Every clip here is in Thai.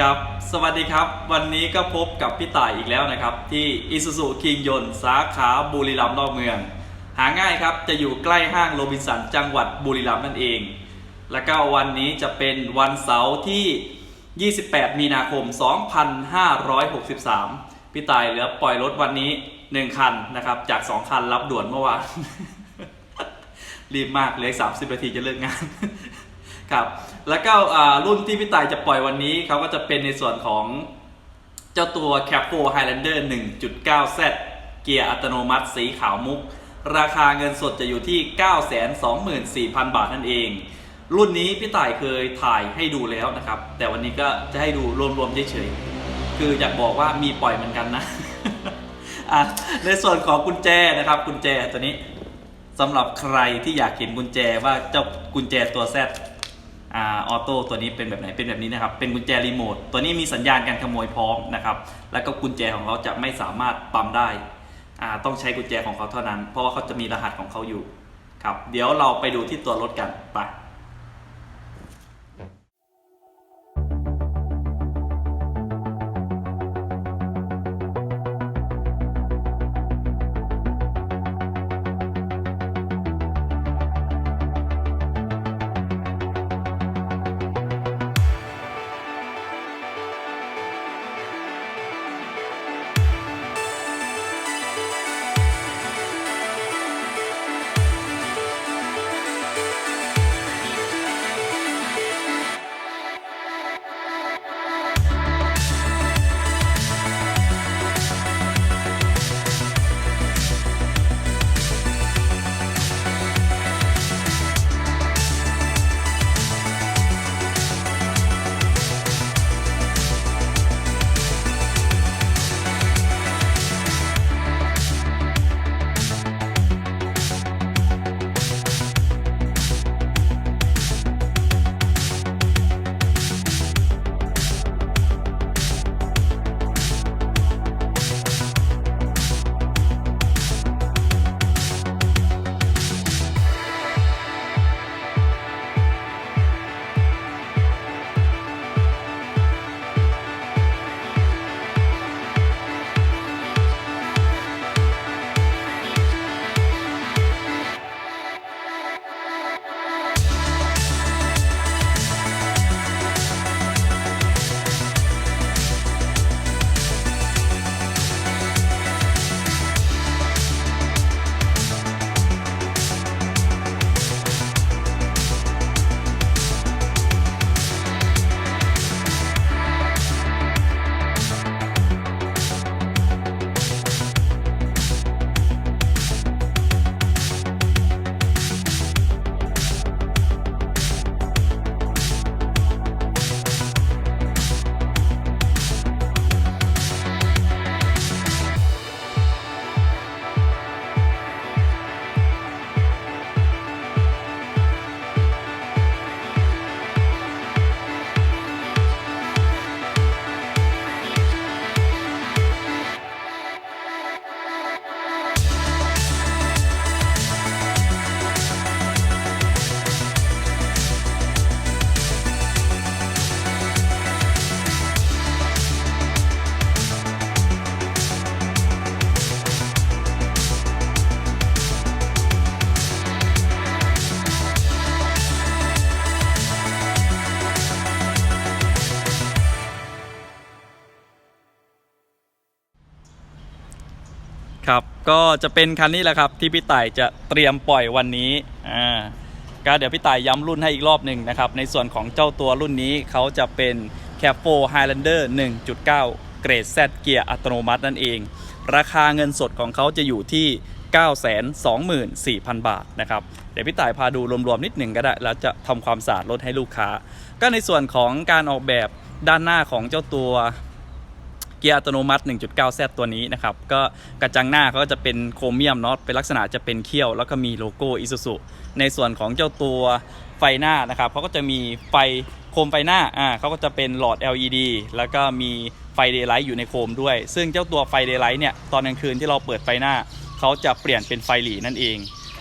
ครับ สวัสดีครับ วันนี้ก็พบกับพี่ต่ายอีกแล้วนะครับ ที่อิสุสุคิงยนสาขาบุรีรัมย์นอกเมือง หาง่ายครับ จะอยู่ใกล้ห้างโรบินสันจังหวัดบุรีรัมย์นั่นเอง แล้วก็วันนี้จะเป็นวันเสาร์ที่ 28 มีนาคม 2563 พี่ต่ายเหลือปล่อยรถวันนี้ 1 คันนะครับ จาก 2 คันรับด่วนเมื่อวาน รีบมากเลืออีก30 นาทีจะเลิกงาน ครับแล้วก็รุ่นที่พี่ตายจะปล่อยวันนี้เขาก็จะเป็นในส่วนของเจ้าตัว c a p 4 Highlander 1.9Z เกียร์อัตโนมัติสีขาวมุก ราคาเงินสดจะอยู่ที่ 924,000 บาทนั่นเอง รุ่นนี้พี่ต่ายเคยถ่ายให้ดูแล้วนะครับ แต่วันนี้ก็จะให้ดูรวมๆเฉยๆคืออยากบอกว่ามีปล่อยเหมือนกันนะะในส่วนของกุญแจนะครับกุญแจตัวนี้สำหรับใครที่อยากเห็นกุญแจว่าเจ้ากุญแจตัว Z อ่าออโต้ตัวนี้เป็นแบบไหนเป็นแบบนี้นะครับ เป็นกุญแจรีโมทตัวนี้มีสัญญาณการขโมยพร้อมนะครับ แล้วก็กุญแจของเขาจะไม่สามารถปั๊มได้อ่าต้องใช้กุญแจของเขาเท่านั้น เพราะว่าเขาจะมีรหัสของเขาอยู่ครับ เดี๋ยวเราไปดูที่ตัวรถกันไป ก็จะเป็นคันนี้แหละครับที่พี่ต่ายจะเตรียมปล่อยวันนี้อ่าก็เดี๋ยวพี่ต่ายย้ำรุ่นให้อีกรอบหนึ่งนะครับ ในส่วนของเจ้าตัวรุ่นนี้เขาจะเป็น c a p 4 Highlander 1.9 เกรด Z เกียร์อัตโนมัตินั่นเอง ราคาเงินสดของเขาจะอยู่ที่ 924,000 บาทนะครับ เดี๋ยวพี่ต่ายพาดูรวมๆนิดหนึ่งก็ได้ แล้วจะทำความสะอาดรถให้ลูกค้า ก็ในส่วนของการออกแบบด้านหน้าของเจ้าตัว เกียร์อัตโนมัติ 1.9Z ตัวนี้นะครับ ก็กระจังหน้าเขาก็จะเป็นโครเมียมเนาะเป็นลักษณะจะเป็นเขี้ยว แล้วก็มีโลโก้ Isuzu ในส่วนของเจ้าตัวไฟหน้านะครับเขาก็จะมีไฟโคมไฟหน้าอ่าเขาก็จะเป็นหลอด LED แล้วก็มีไฟเดย์ไลท์อยู่ในโคมด้วย ซึ่งเจ้าตัวไฟเดย์ไลท์เนี่ยตอนกลางคืนที่เราเปิดไฟหน้าเขาจะเปลี่ยนเป็นไฟหลีนั่นเอง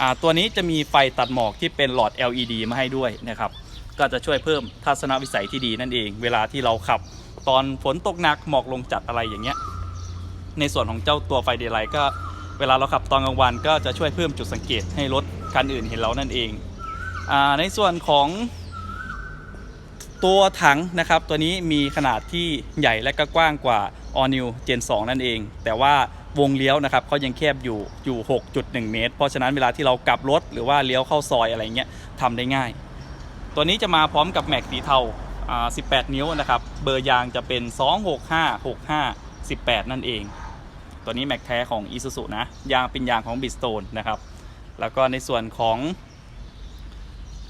อ่าตัวนี้จะมีไฟตัดหมอกที่เป็นหลอด LED มาให้ด้วยนะครับก็จะช่วยเพิ่มทัศนวิสัยที่ดีนั่นเอง เวลาที่เราขับ ตอนฝนตกหนักหมอกลงจัดอะไรอย่างเงี้ย ในส่วนของเจ้าตัวไฟเดย์ไลท์ก็เวลาเราขับตอนกลางวันก็จะช่วยเพิ่มจุดสังเกตให้รถคันอื่นเห็นเรานั่นเองอในส่วนของตัวถังนะครับ ตัวนี้มีขนาดที่ใหญ่และก็กว้างกว่า All New Gen 2 นั่นเอง แต่ว่าวงเลี้ยวนะครับเขายังแคบอยู่อยู่ 6.1 เมตร เพราะฉะนั้นเวลาที่เรากลับรถหรือว่าเลี้ยวเข้าซอยอะไรเงี้ยทำได้ง่าย ตัวนี้จะมาพร้อมกับแม็กสีเทา 18 นิ้วนะครับ เบอร์ยางจะเป็น 265 65 18 นั่นเอง ตัวนี้แม็กแท้ของ Isuzu นะ ยางเป็นยางของ Bridgestone นะครับ แล้วก็ในส่วนของ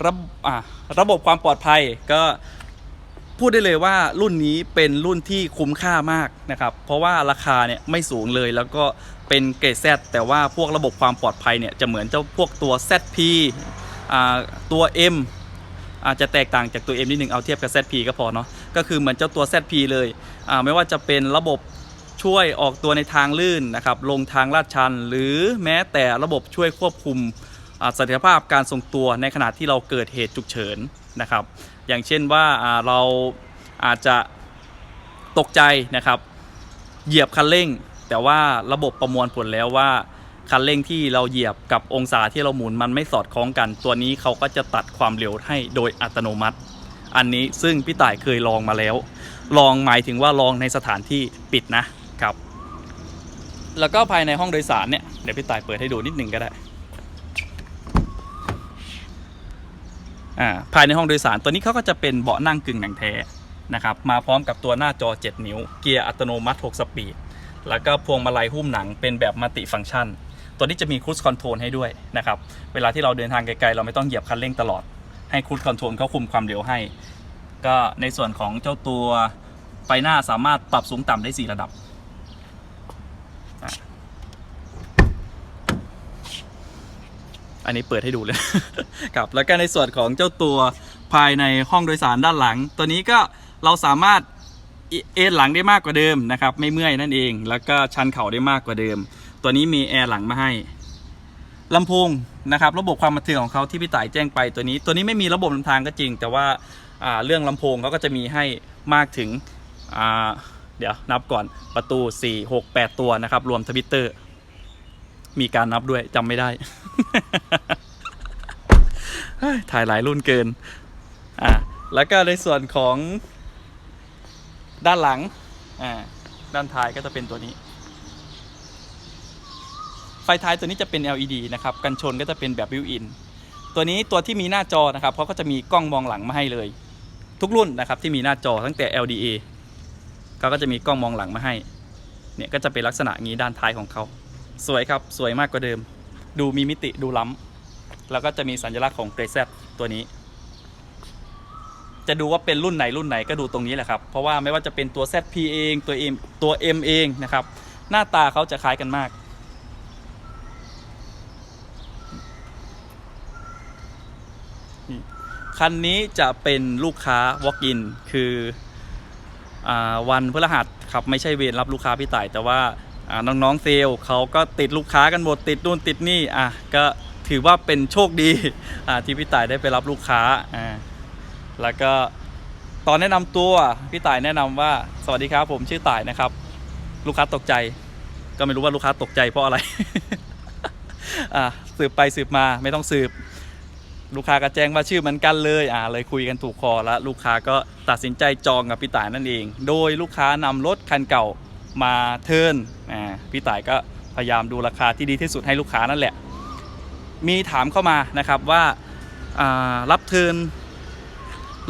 ระบอะระบบความปลอดภัยก็พูดได้เลยว่ารุ่นนี้เป็นรุ่นที่คุ้มค่ามากนะครับ เพราะว่าราคาเนี่ยไม่สูงเลยแล้วก็เป็นเกรด Z แต่ว่าพวกระบบความปลอดภัยเนี่ยจะเหมือนเจ้าพวกตัว ZP อ่าตัว M อาจจะแตกต่างจากตัว M นิดนึงเอาเทียบกับ ZP ก็พอเนาะก็คือเหมือนเจ้าตัว ZP เลยอ่าไม่ว่าจะเป็นระบบช่วยออกตัวในทางลื่นนะครับลงทางลาดชัน หรือแม้แต่ระบบช่วยควบคุมเสถียรภาพการทรงตัวในขณะที่เราเกิดเหตุฉุกเฉินนะครับ อย่างเช่นว่าเราอาจจะตกใจนะครับ เหยียบคันเร่ง แต่ว่าระบบประมวลผลแล้วว่า คันเร่งที่เราเหยียบกับองศาที่เราหมุนมันไม่สอดคล้องกัน ตัวนี้เขาก็จะตัดความเร็วให้โดยอัตโนมัติ อันนี้ซึ่งพี่ต่ายเคยลองมาแล้ว ลองหมายถึงว่าลองในสถานที่ปิดนะครับ แล้วก็ภายในห้องโดยสารเนี่ยเดี๋ยวพี่ต่ายเปิดให้ดูนิดหนึ่งก็ได้อ่าภายในห้องโดยสารตัวนี้เขาก็จะเป็นเบาะนั่งกึ่งหนังแท้นะครับมาพร้อมกับตัวหน้าจอ 7 นิ้ว เกียร์อัตโนมัติ 6 สปีด แล้วก็พวงมาลัยหุ้มหนังเป็นแบบมัลติฟังก์ชัน ตัวนี้จะมีครู i คอนโทรลให้ด้วยนะครับ เวลาที่เราเดินทางไกลๆ เราไม่ต้องเหยียบคันเร่งตลอด ให้ครู i คอนโทรลเขาคุมความเร็วให้ ก็ในส่วนของเจ้าตัวไฟหน้าสามารถปรับสูงต่ำได้ 4 ระดับ อันนี้เปิดให้ดูเลย ครับ แล้วก็ในส่วนของเจ้าตัวภายในห้องโดยสารด้านหลัง ตัวนี้ก็เราสามารถเอนหลังได้มากกว่าเดิมนะครับ ไม่เมื่อยนั่นเอง แล้วก็ชันเข่าได้มากกว่าเดิม ตัวนี้มีแอร์หลังมาให้ลำโพงนะครับระบบความบันเทิงของเขาที่พี่ต่ายแจ้งไปตัวนี้ ตัวนี้ไม่มีระบบนำทางก็จริง แต่ว่าเรื่องลำโพงเขาก็จะมีให้มากถึงเดี๋ยวนับก่อนประตู 4 6 8 ตัวนะครับ รวมทวิตเตอร์ มีการนับด้วยจำไม่ได้ถ่ายหลายรุ่นเกินอ่าแล้วก็ในส่วนของด้านหลังอ่าด้านท้ายก็จะเป็นตัวนี้ ฟท้ายตัวนี้จะเป็น LED นะครับ กันชนก็จะเป็นแบบบิวอิน ตัวนี้ตัวที่มีหน้าจอนะครับเขาก็จะมีกล้องมองหลังมาให้เลย ทุกรุ่นนะครับที่มีหน้าจอตั้งแต่ LDA เขาก็จะมีกล้องมองหลังมาให้ เนี่ยก็จะเป็นลักษณะงนี้ด้านท้ายของเขา สวยครับ สวยมากกว่าเดิม ดูมีมิติดูล้ำแล้วก็จะมีสัญลักษณ์ของเกรซตัวนี้ จะดูว่าเป็นรุ่นไหนรุ่นไหนก็ดูตรงนี้แหละครับ เพราะว่าไม่ว่าจะเป็นตัว ZP เองตัว M ตัว M เองนะครับ หน้าตาเขาจะคล้ายกันมาก คันนี้จะเป็นลูกค้า walk-in คืออวันพฤหัสครับไม่ใช่เวรรับลูกค้าพี่ต่าย แต่ว่าน้องๆเซลล์เขาก็ติดลูกค้ากันหมดติดนู่นติดนี่อะก็ถือว่าเป็นโชคดีอ่าที่พี่ต่ายได้ไปรับลูกค้าอ่าแล้วก็ตอนแนะนำตัวพี่ต่ายแนะนำว่าสวัสดีครับผมชื่อต่ายนะครับ ลูกค้าตกใจ ก็ไม่รู้ว่าลูกค้าตกใจเพราะอะไร อ่าสืบไปสืบมาไม่ต้องสืบ ลูกค้าก็แจ้งว่าชื่อเหมือนกันเลยอ่าเลยคุยกันถูกคอแล้วลูกค้าก็ตัดสินใจจองกับพี่ต่ายนั่นเอง โดยลูกค้านำรถคันเก่ามาเทิร์นอ่าพี่ต่ายก็พยายามดูราคาที่ดีที่สุดให้ลูกค้านั่นแหละ มีถามเข้ามานะครับว่าอ่ารับเทิร์น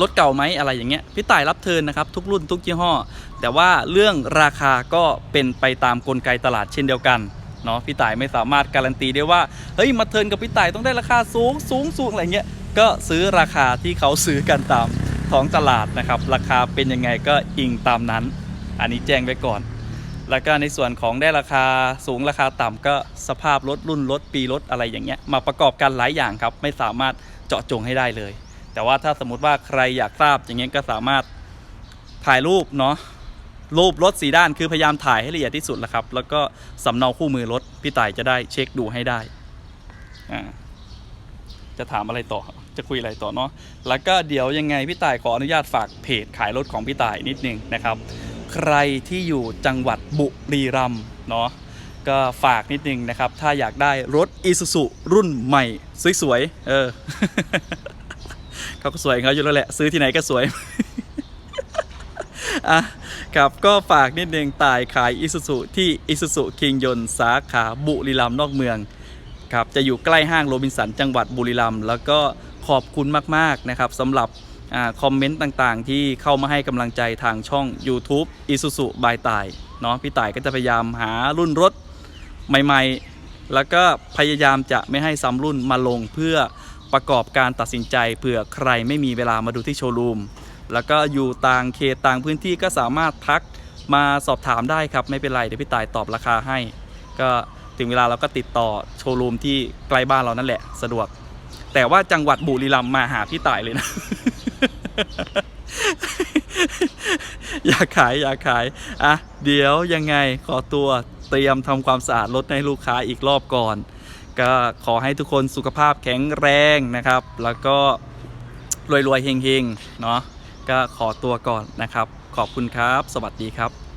รถเก่าไหมอะไรอย่างเงี้ยพี่ต่ายรับเทิร์นนะครับทุกรุ่นทุกยี่ห้อ แต่ว่าเรื่องราคาก็เป็นไปตามกลไกตลาดเช่นเดียวกัน เนาะพี่ต่ายไม่สามารถการันตีได้ว่าเฮ้ยมาเทิร์นกับพี่ต่ายต้องได้ราคาสูงสูงสูงอะไรเงี้ยก็ซื้อราคาที่เขาซื้อกันตามท้องตลาดนะครับ ราคาเป็นยังไงก็อิงตามนั้น อันนี้แจ้งไว้ก่อน แล้วก็ในส่วนของได้ราคาสูงราคาต่ำก็สภาพรถรุ่นรถปีรถอะไรอย่างเงี้ยมาประกอบกันหลายอย่างครับ ไม่สามารถเจาะจงให้ได้เลย แต่ว่าถ้าสมมติว่าใครอยากทราบอย่างเงี้ยก็สามารถถ่ายรูปเนาะ รูปรถสีด้านคือพยายามถ่ายให้ละเอียดที่สุดแหละครับ แล้วก็สำเนาคู่มือรถพี่ต่ายจะได้เช็คดูให้ได้อ่าจะถามอะไรต่อจะคุยอะไรต่อเนาะแล้วก็เดี๋ยวยังไงพี่ต่ายขออนุญาตฝากเพจขายรถของพี่ต่ายนิดนึงนะครับ ใครที่อยู่จังหวัดบุรีรัมย์เนาะก็ฝากนิดนึงนะครับ ถ้าอยากได้รถ i s u z u รุ่นใหม่สวยๆเออเขาก็สวยของเขาอยู่แล้วแหละ ซื้อที่ไหนก็สวย อะครับก็ฝากนิดนึงตายขายอิสุสุที่อิสุสุคิงยนสาขาบุรีรัมย์นอกเมืองครับจะอยู่ใกล้ห้างโรบินสันจังหวัดบุรีรัมย์แล้วก็ขอบคุณมากๆนะครับสำหรับอคอมเมนต์ต่างๆ ที่เข้ามาให้กำลังใจทางช่อง YouTube อิสุสุบายตายเนาะพี่ต่ายก็จะพยายามหารุ่นรถใหม่ๆ แล้วก็พยายามจะไม่ให้ซ้ำรุ่นมาลงเพื่อประกอบการตัดสินใจเผื่อใครไม่มีเวลามาดูที่โชว์รูม แล้วก็อยู่ต่างเขตต่างพื้นที่ก็สามารถทักมาสอบถามได้ครับ ไม่เป็นไรเดี๋ยวพี่ตายตอบราคาให้ ก็ถึงเวลาเราก็ติดต่อโชว์รูมที่ใกล้บ้านเรานั่นแหละสะดวก แต่ว่าจังหวัดบุรีรัมย์มาหาพี่ตายเลยนะ อยากขายอยากขายอะเดี๋ยวยังไงขอตัวเตรียมทำความสะอาดรถให้ลูกค้าอีกรอบก่อน ก็ขอให้ทุกคนสุขภาพแข็งแรงนะครับ แล้วก็รวยๆเฮงๆเนาะ ก็ขอตัวก่อนนะครับ ขอบคุณครับ สวัสดีครับ